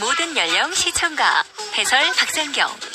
모든 연령 시청가 해설 박상경.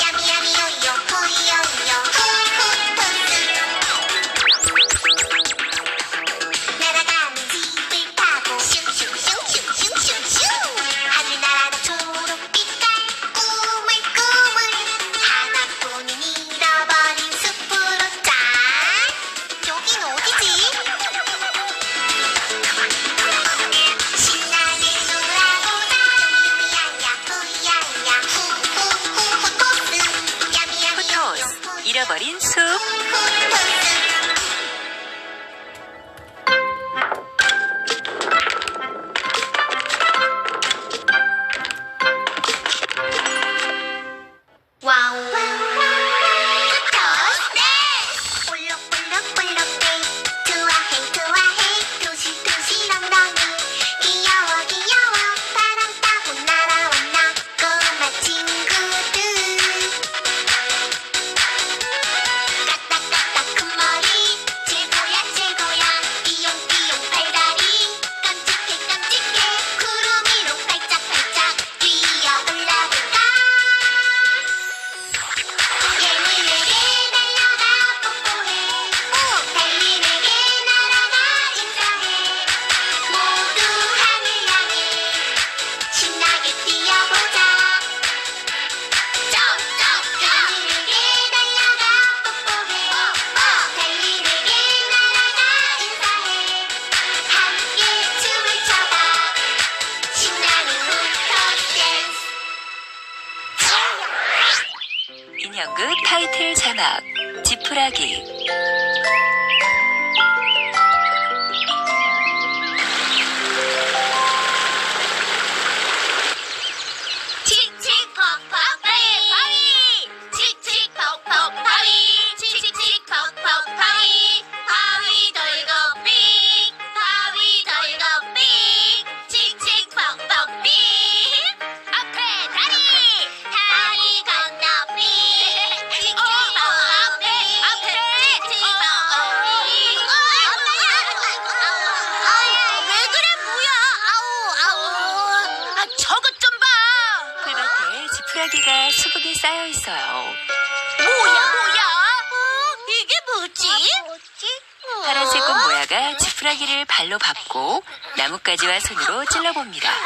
수라기를 발로 밟고 나뭇가지와 손으로 찔러봅니다. 어?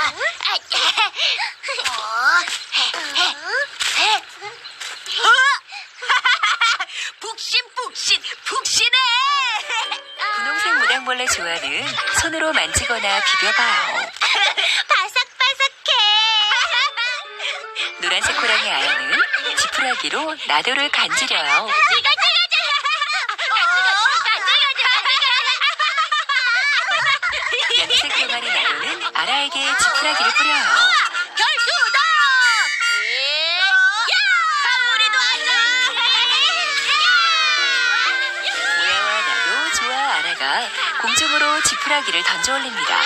북신북신 북신해! 분홍색 무당벌레 조화는 손으로 만지거나 비벼봐요. 바삭바삭해! 노란색 호랑이 아야는 지푸라기로 나도를 간지려요. 나라에게 지푸라기를 뿌려요. 결투다! 예! 야! 우리도 앉아! 우야와 나도 좋아 아라가 공중으로 지푸라기를 던져 올립니다.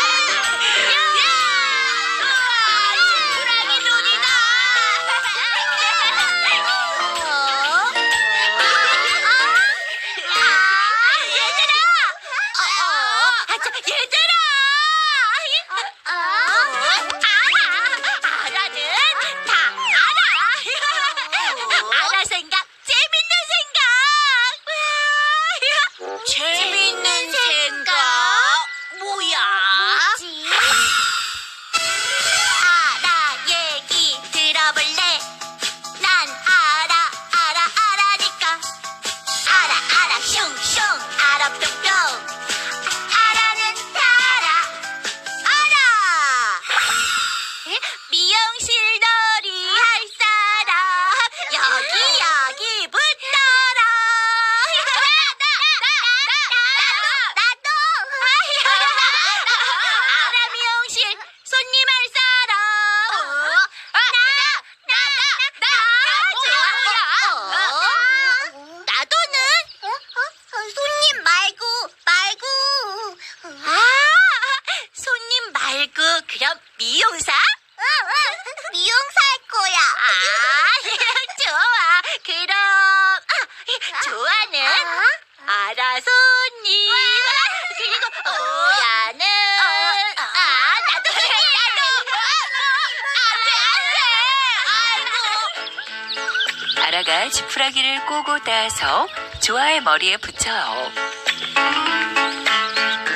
모야가 지푸라기를 꼬고 따서 조아의 머리에 붙여요.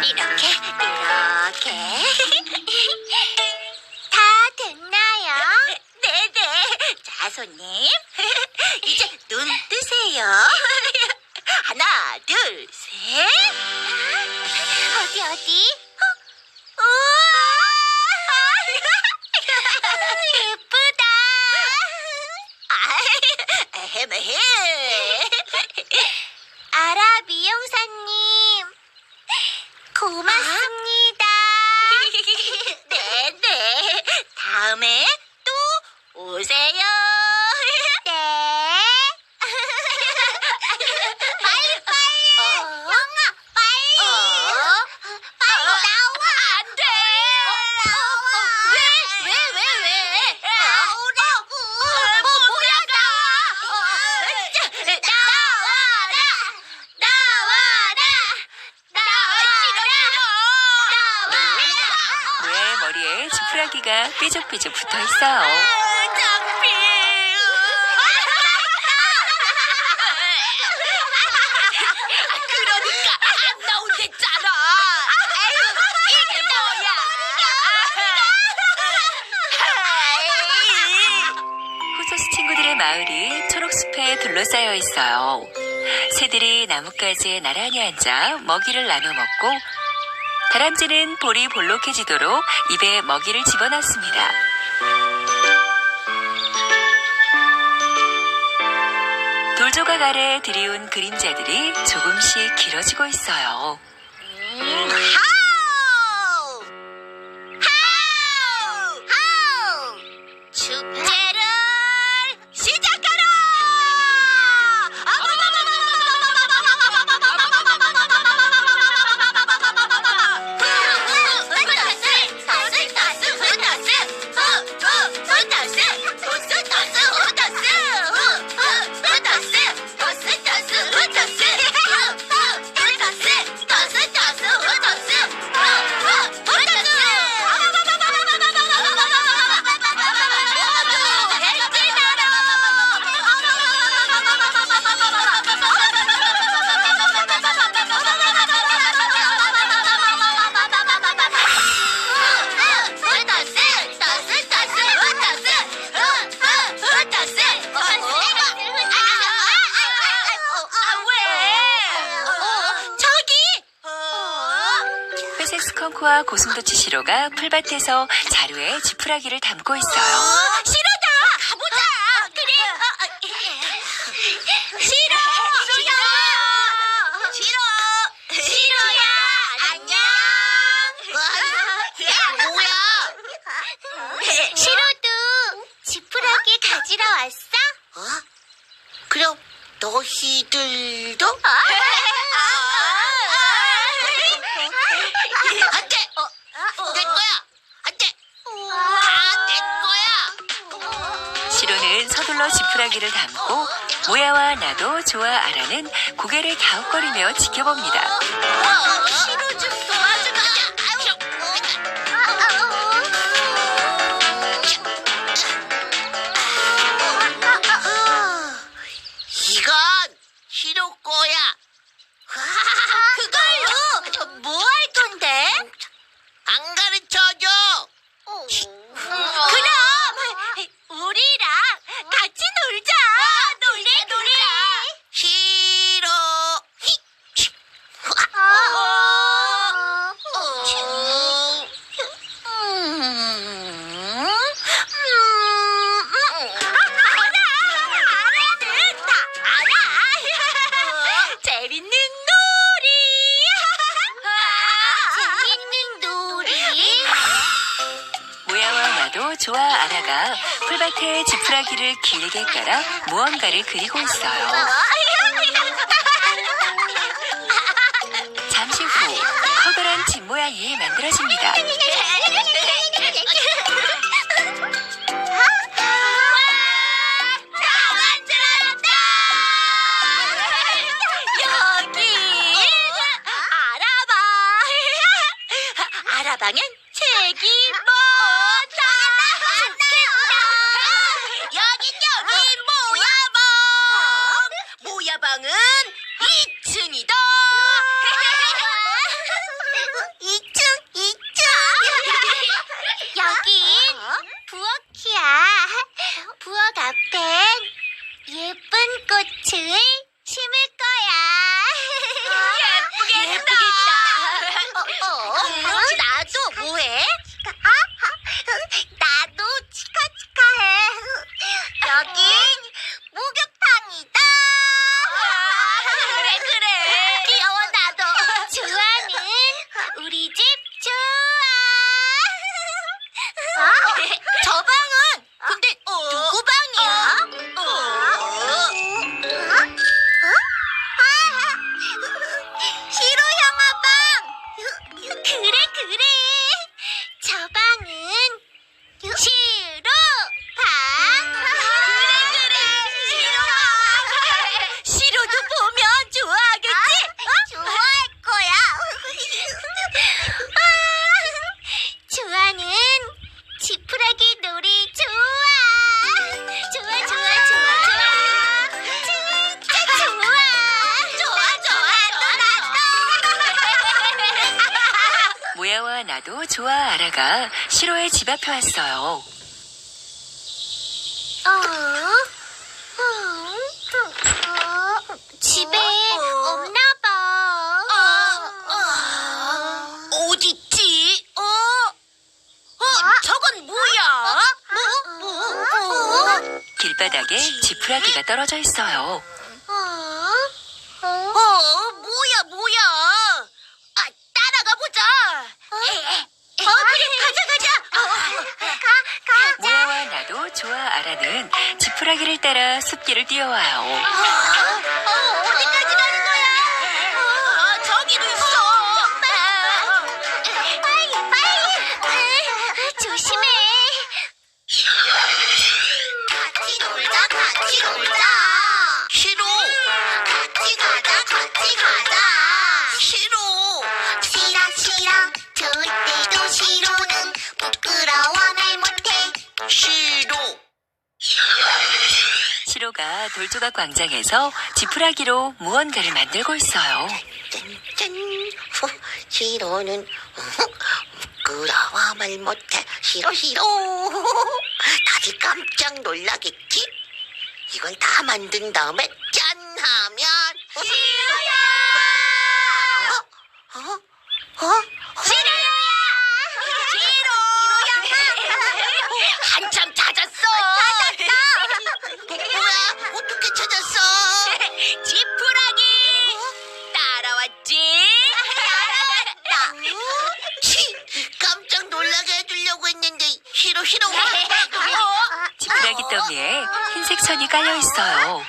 이렇게 이렇게. 다 됐나요? 네네. 자 손님. 이제 눈 뜨세요. 하나 둘 삐죽삐죽 붙어 있어요. 그러니까 안 나온댔잖아. 이게 뭐야? 호소스 친구들의 마을이 초록숲에 둘러싸여 있어요. 새들이 나뭇가지에 나란히 앉아 먹이를 나눠 먹고 다람쥐는 볼이 볼록해지도록 입에 먹이를 집어넣습니다. 돌조각 아래 드리운 그림자들이 조금씩 길어지고 있어요. 스컹크와 고슴도치 시로가 풀밭에서 자루에 지푸라기를 담고 있어요. 싫어다. 가보자. 그래. 싫어. 싫어. 싫어. 싫어야. 안녕. 뭐야? 싫어도 지푸라기 가지러 왔어? 어? 그럼 너희들도? 안 서둘러 지푸라기를 담고 모야와 나도 조아 아라는 고개를 갸웃거리며 지켜봅니다. 조아 아라가 풀밭에 지푸라기를 길게 깔아 무언가를 그리고 있어요. 잠시 후 커다란 집 모양이 만들어집니다. 我放的 시로의 집 앞에 왔어요. 집에 없나 봐. 어딨지? 어? 어, 저건 뭐야? 뭐? 뭐? 길바닥에 지푸라기가 떨어져 있어요. 어, 뭐야, 뭐야? 아, 따라가 보자. 어, 그래, 가자, 가자. 가, 모야와 나도 좋 아 지푸라기를 따라 숲길을 뛰어와요. 시로가 돌조각 광장에서 지푸라기로 무언가를 만들고 있어요. 짠, 후, 싫어는 부끄러워 말 못해 싫어 싫어 다들 깜짝 놀라겠지 이걸 다 만든 다음에 짠 하면 싫어요. 어? 어? 어? 선이 깔려 있어요.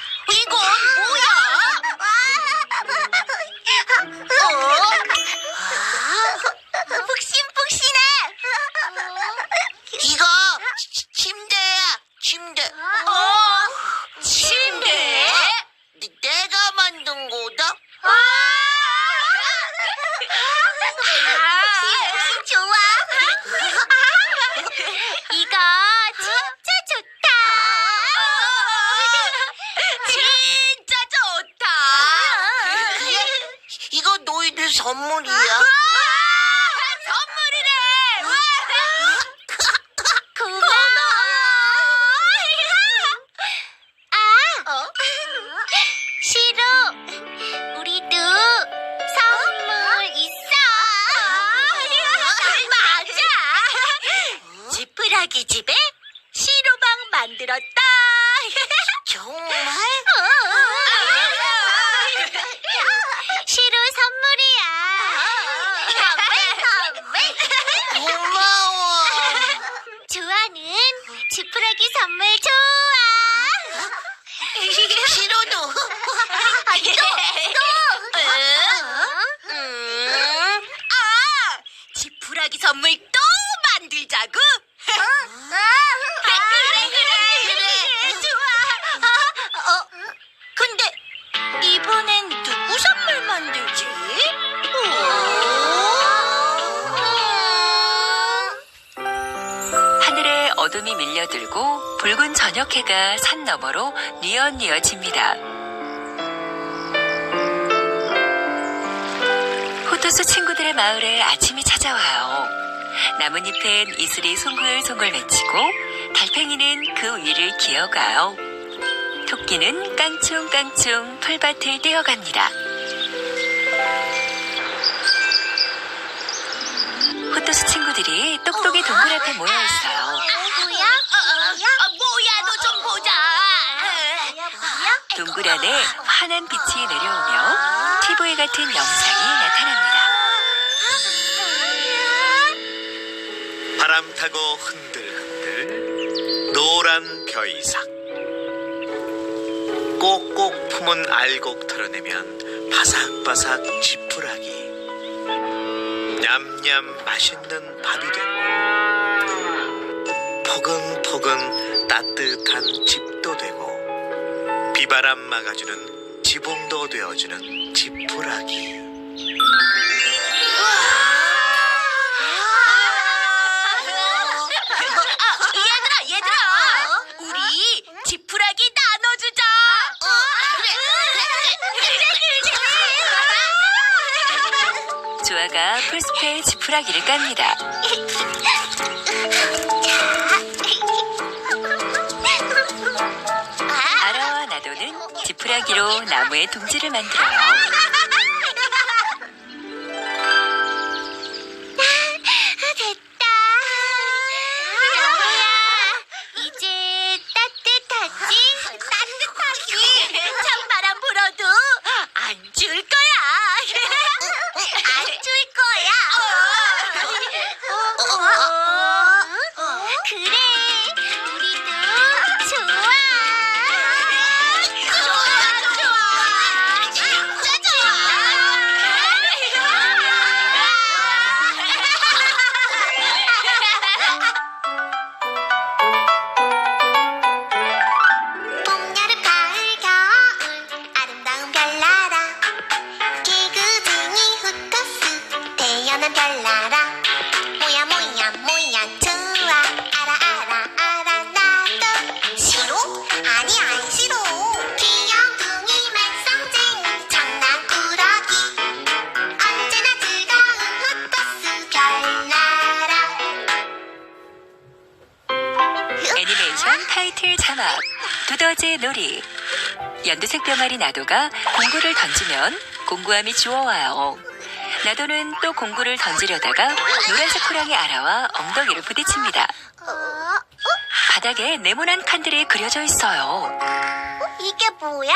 저녁해가 산 너머로 뉘엿뉘엿집니다. 호토수 친구들의 마을에 아침이 찾아와요. 나뭇잎엔 이슬이 송글송글 맺히고 달팽이는 그 위를 기어가요. 토끼는 깡충깡충 풀밭을 뛰어갑니다. 호토수 친구들이 똑똑이 동굴 앞에 모여 있어요. 동굴 안에 환한 빛이 내려오며 TV 같은 영상이 나타납니다. 바람 타고 흔들흔들 노란 벼이삭 꼭꼭 품은 알곡 털어내면 바삭바삭 지푸라기 냠냠 맛있는 밥이 되고 포근포근 따뜻한 집도 되고 비바람 막아주는 지붕도 되어주는 지푸라기 얘들아, 얘들아, 우리 지푸라기 나눠주자. 그래 그래, 그래, 그래. 조아가 풀숲에 지푸라기를 깝니다. 지푸라기로 나무의 둥지를 만들어요. 병아리 나도가 공구를 던지면 공구함이 주워와요. 나도는 또 공구를 던지려다가 노란색 호랑이 아라와 엉덩이를 부딪힙니다. 어? 바닥에 네모난 칸들이 그려져 있어요. 이게 뭐야?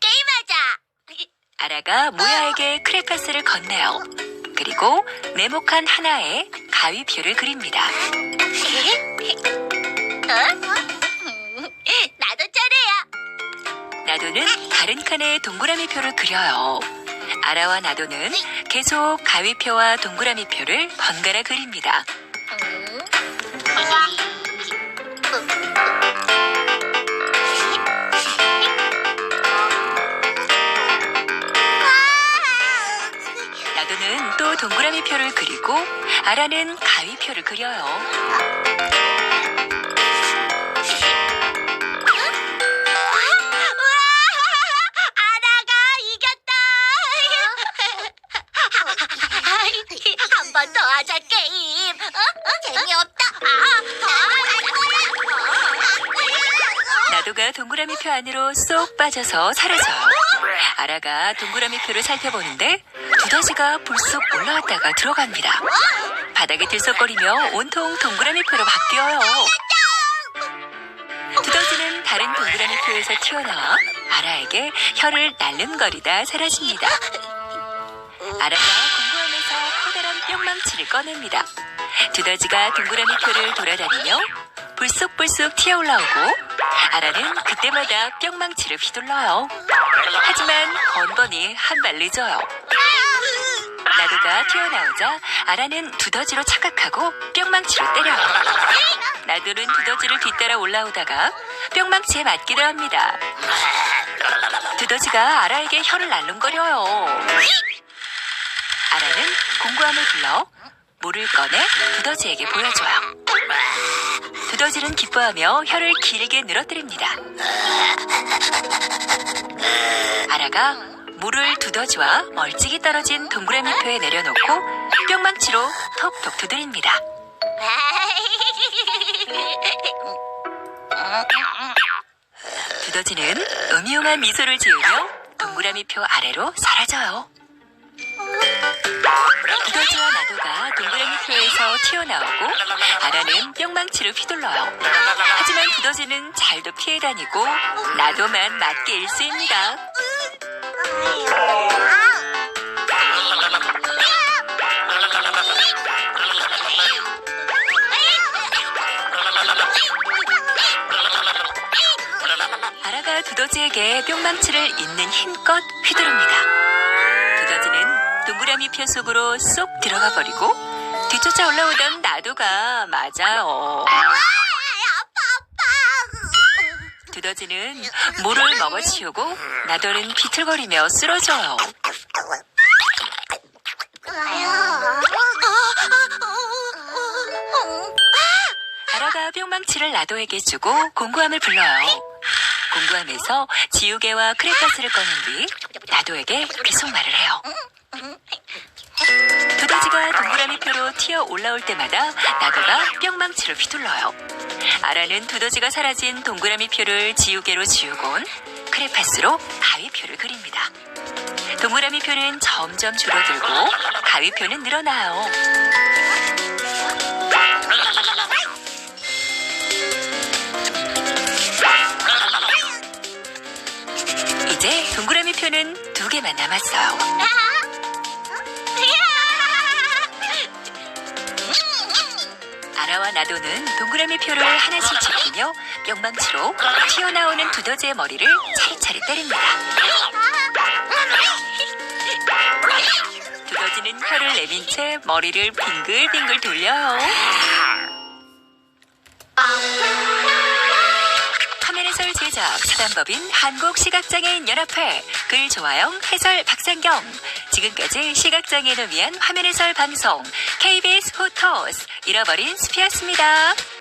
게임하자. 아라가 모야에게 크레파스를 건네요. 그리고 네모칸 하나에 가위표를 그립니다. 어? 나도는 다른 칸에 동그라미 표를 그려요. 아라와 나도는 계속 가위표와 동그라미 표를 번갈아 그립니다. 나도는 또 동그라미 표를 그리고 아라는 가위표를 그려요. 동그라미 표 안으로 쏙 빠져서 사라져요. 아라가 동그라미 표를 살펴보는데 두더지가 불쑥 올라왔다가 들어갑니다. 바닥에 들썩거리며 온통 동그라미 표로 바뀌어요. 두더지는 다른 동그라미 표에서 튀어나와 아라에게 혀를 날름거리다 사라집니다. 아라가 공구함에서 커다란 뿅망치를 꺼냅니다. 두더지가 동그라미 표를 돌아다니며 불쑥불쑥 튀어올라오고 아라는 그때마다 뿅망치를 휘둘러요. 하지만 번번이 한 발 늦어요. 나도가 튀어나오자 아라는 두더지로 착각하고 뿅망치로 때려요. 나도는 두더지를 뒤따라 올라오다가 뿅망치에 맞기도 합니다. 두더지가 아라에게 혀를 날름거려요. 아라는 공구함을 불러 물을 꺼내 두더지에게 보여줘요. 두더지는 기뻐하며 혀를 길게 늘어뜨립니다. 아라가 물을 두더지와 멀찍이 떨어진 동그라미 표에 내려놓고 뿅망치로 톡톡 두드립니다. 두더지는 음흉한 미소를 지으며 동그라미 표 아래로 사라져요. 두더지와 나도가 동그라미 표에서 튀어나오고 아라는 뿅망치를 휘둘러요. 하지만 두더지는 잘도 피해 다니고 나도만 맞게 일수입니다. 아라가 두더지에게 뿅망치를 있는 힘껏 휘두릅니다. 동그라미 표 속으로 쏙 들어가 버리고 뒤쫓아 올라오던 나도가 맞아요. 두더지는 물을 먹어치우고 나도는 비틀거리며 쓰러져요. 아라가 뿅망치를 나도에게 주고 공구함을 불러요. 공구함에서 지우개와 크레파스를 꺼낸 뒤 나도에게 계속 말을 해요. 두더지가 동그라미 표로 튀어 올라올 때마다 나도가 뿅망치로 휘둘러요. 아라는 두더지가 사라진 동그라미 표를 지우개로 지우곤 크레파스로 가위표를 그립니다. 동그라미 표는 점점 줄어들고 가위표는 늘어나요. 이제 동그라미 표는 두 개만 남았어요. 나도는 동그라미 표를 하나씩 지키며 뿅망치로 튀어나오는 두더지의 머리를 차례차례 때립니다. 두더지는 혀를 내민 채 머리를 빙글빙글 돌려요. 화면해설 제작 사단법인 한국시각장애인 연합회 글 조아영 해설 박상경 지금까지 시각장애인을 위한 화면 해설 방송 KBS 포터스 잃어버린 숲이었습니다.